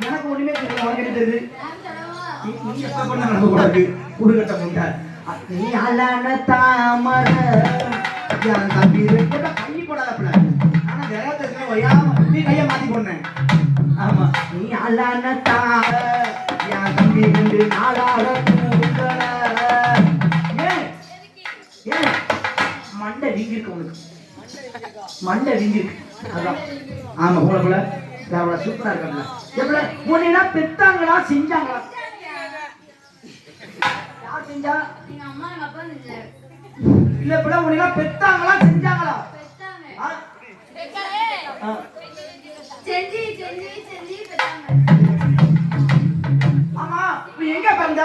எனக்கு ஒண்ணுமே தெரியல உனக்கு. தெரியுது நீ நீ எப்ப கூடாது குடுக்கட்ட நீ அலன தாமர என் தம்பி போட்டா கை போடாதப்பல ஆனா நீ கைய மாத்தி போனேன் ஆமா நீ அலன தாமர என் தம்பி ரெண்டு நாளாக ஏன் மண்டை வீங்கி உனக்கு மண்டை ஆமா போல போல. அவ்வளோ சூப்பரா இருக்காங்க எவ்வளோ உன்னை பெத்தாங்களா செஞ்சாங்களா? யார் செஞ்சா? இல்ல இப்ப உன்னை பெத்தாங்களா செஞ்சாங்களா. செஞ்சு செஞ்சு செஞ்சு ஆமா நீ எங்க பிறந்த?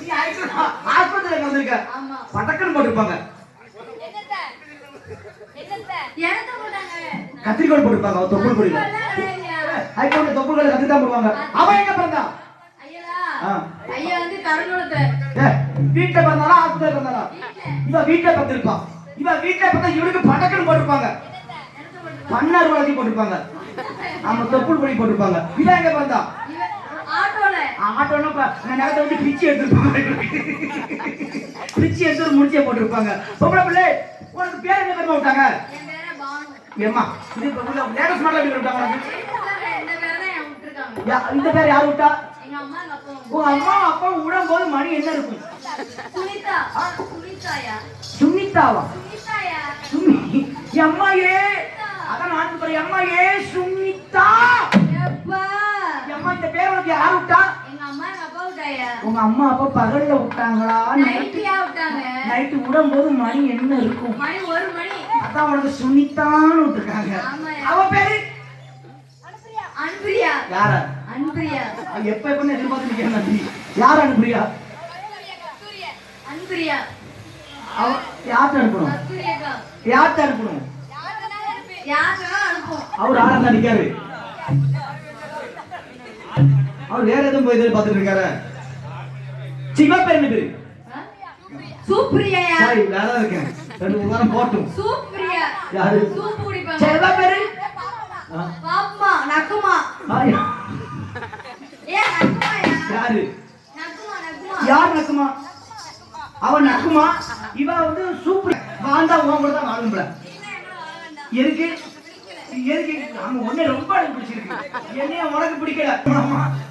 நீ ஆஸ்பத்திரியில வந்திருக்க. ஆமா. பட்டக்கன் போட்டிருப்பாங்க. கத்திரிக்கோள் போட்டிருப்பாங்க அவன் தொப்புள் கொடியில. இப்பெல்லாம் கிடையாதுயா. ஹைகோர்ட்ல தொப்புள் கொடியில கத்தி தான் போடுவாங்க. அவன் எங்க பிறந்தா. ஐயா வந்து ஏ, வீட்டுல ஆஸ்பத்திரியில பிறந்தாளா வீட்டுல பிறந்திருப்பான் இவ வீட்டுல பிறந்தா இவனுக்கு பட்டக்கன் போட்டிருப்பாங்க. பன்னார் வளர்ச்சி போட்டிருப்பாங்க. ஆமா தொப்புள் கொடி போட்டிருப்பாங்க. இவன் எங்க பிறந்தா? இவன் ஆட்டோனா நேரத்தை வந்து பிச்சு எடுத்துருப்பாங்க பிச்சு எடுத்து ஒரு போட்டிருப்பாங்க. பொம்பளை பிள்ளை உனக்கு பேர் என்ன பேர் விட்டாங்க ஏம்மா இது லேட்டஸ்ட் மாடல் எப்படி உனக்கு இந்த பேரை யார் விட்டா? அம்மா அப்பா உங்க அம்மா அப்பா விடும்போது மணி என்ன இருக்கும்? சுனிதாயா? சுமி அம்மா ஏ அதான் நான் என் அம்மா ஏ என் அம்மா இந்த பேர் உனக்கு யார் விட்டா? உங்க அம்மா அப்பா பகல்ல விட்டாங்களா? நைட்டு விட்டாங்க. நைட்டு விடும்போது மணி என்ன இருக்கும்? மணி ஒரு மணி அதான் உனக்கு சுனிதான்னு விட்டுருக்காங்க. அவ பேரு? அன்பிரியா யார? அன்பிரியா அவ எப்ப எப்ப எதிர்பார்த்து நம்பி யார் அனுப்புறியா அன்பிரியா அவ யார்கிட்ட அனுப்பணும்? யார்கிட்ட அனுப்பணும்? அவர் ஆளா நடிக்காரு அவர் வேற எதுவும் போய் எதிர்பார்த்துட்டு இருக்காரு? சிவா பேர். என்ன பேரு சூப்ரியா சாரி வேற இருக்கேன். ரெண்டு மூணு வாரம் போட்டும். சூப்ரியா யாரு? சூப் குடிப்பாங்க. செல்வா பேரு? ஆ. பாப்பா நக்குமா. ஏ நக்குமாயா யாரு? நக்குமா நக்குமா. யார் நக்குமா? அவன் நக்குமா? இவ வந்து சூப்பர் வாழ்ந்தா உன் கூட தான் வாழும்பல எதுக்கு? எதுக்கு? நம்ம ஒண்ணு ரொம்ப எனக்கு பிடிச்சிருக்கு. என்னைய உனக்கு பிடிக்கல.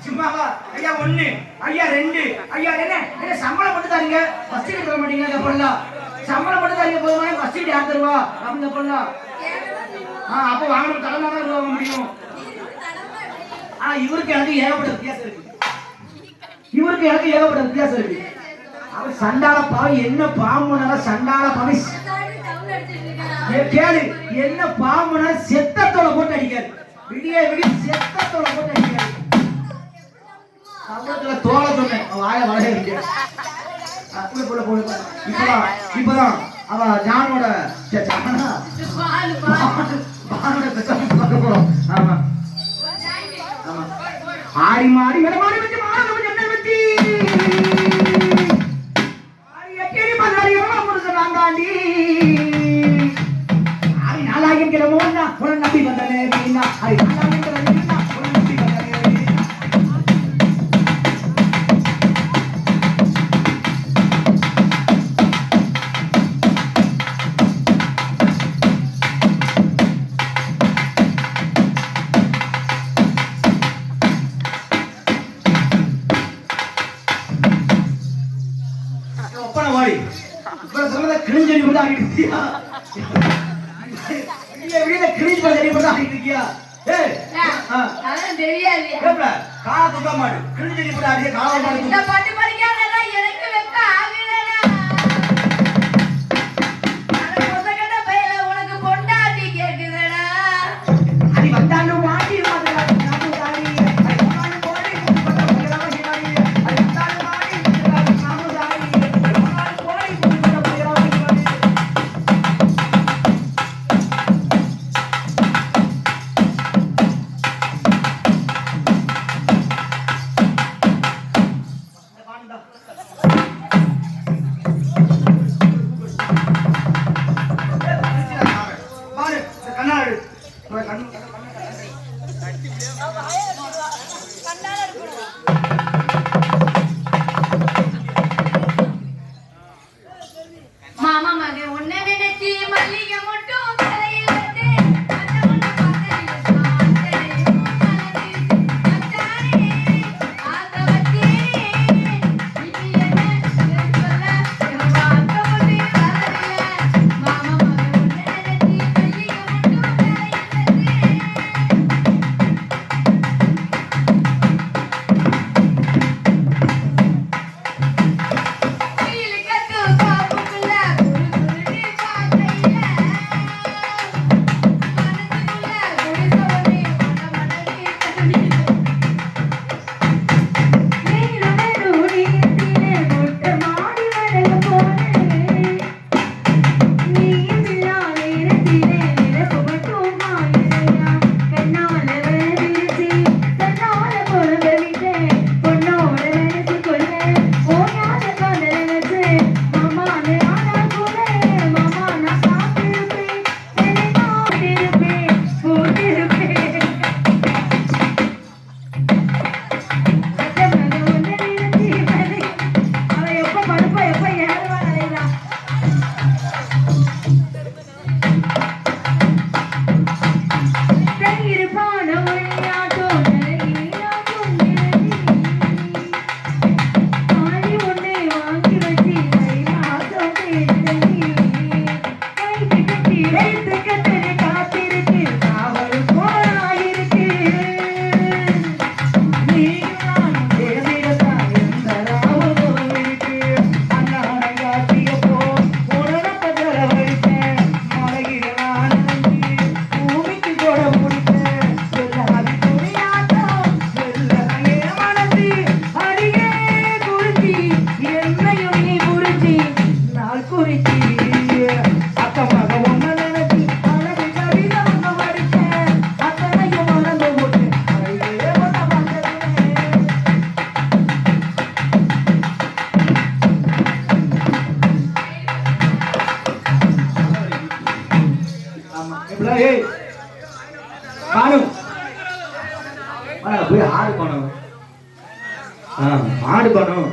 சும்மாவா? ஐயா ஒண்ணு. ஐயா ரெண்டு. ஐயா என்ன? என்ன சம்பளம் மட்டும் தாரீங்க? ஃபர்ஸ்ட் தர மாட்டீங்க கப்பல்லாம் சம்பளம் மட்டும் தாரீங்க போதுமா ஃபர்ஸ்ட் எய்ட் யார் தருவா? அப்படின்னு சொல்லலாம் ஆ அப்போ வாங்கணும் தலைமை தான் ரூபா முடியும். ஆனா இவருக்கு எனக்கு ஏகப்பட்ட வித்தியாசம் இருக்கு. இவருக்கு எனக்கு ஏகப்பட்ட வித்தியாசம் இருக்கு. அவர் சண்டால பாவி என்ன பாம்புனால சண்டால பாவி. கேளு என்ன பாம்புனா செத்தத்தோட போட்டு அடிக்காரு. விடிய விடிய செத்தத்தோட போட்டு அடிக்காரு. சம்பளத்துல தோலை சொன்னேன் வாய வளைய இருக்கு புள்ள புள்ள புள்ள இப்பதான் இப்பதான் அவ ஜானோட ஜானா பானோட பெத்தவங்க பார்க்க போறோம் ஆமா. ஆமா. ஆடி மாடி மேல மாடி வச்சு மாடி வச்சு என்ன வச்சு ஆடி எக்கேரி நம்பி வந்தனே அப்படின்னா ஆடி நாளாகின் கிழமோன்னா இப்ப சொன்னத கிழிஞ்சடி கூட ஆகிட்டு இருக்கியா? இங்க வீட கிழிஞ்சு பண்ணி கூட ஆகிட்டு இருக்கியா? ஏய் ஆ. அதெல்லாம் தெரியாது. ஏப்ல கால துக்க மாடு கிழிஞ்சடி கூட ஆடிய கால மாடு இந்த பாட்டு படிக்காதெல்லாம் எனக்கு வெக்க அவங்க ஆடு பணம்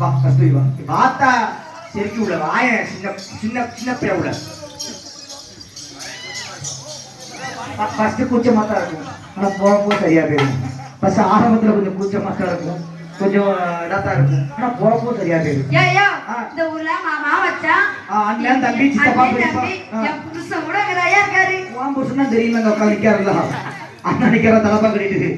வா கஸ்தூரி வா பார்த்தா செருக்கி உள்ள வாய சின்ன சின்ன சின்ன பிள்ளை உள்ள. ஃபர்ஸ்ட் கூச்சமாக தான் இருக்கும். ஆனால் போகும்போது சரியாக போயிடும். ஃபர்ஸ்ட் ஆரம்பத்தில் கொஞ்சம் கூச்சமாக தான் இருக்கும். கொஞ்சம் இதாக தான் இருக்கும். ஆனால் போகும்போது சரியாக போயிடும். இந்த ஊர்ல மாமா வச்சா அண்ணன் தம்பி சித்தப்பா பெரியப்பா. புருஷன் கூட வேலையா இருக்காரு. உன் புருஷன் தான் தெரியுமா உட்காந்து நிற்காருல அண்ணன் நிற்கிற தலைப்பா கட்டிட்டு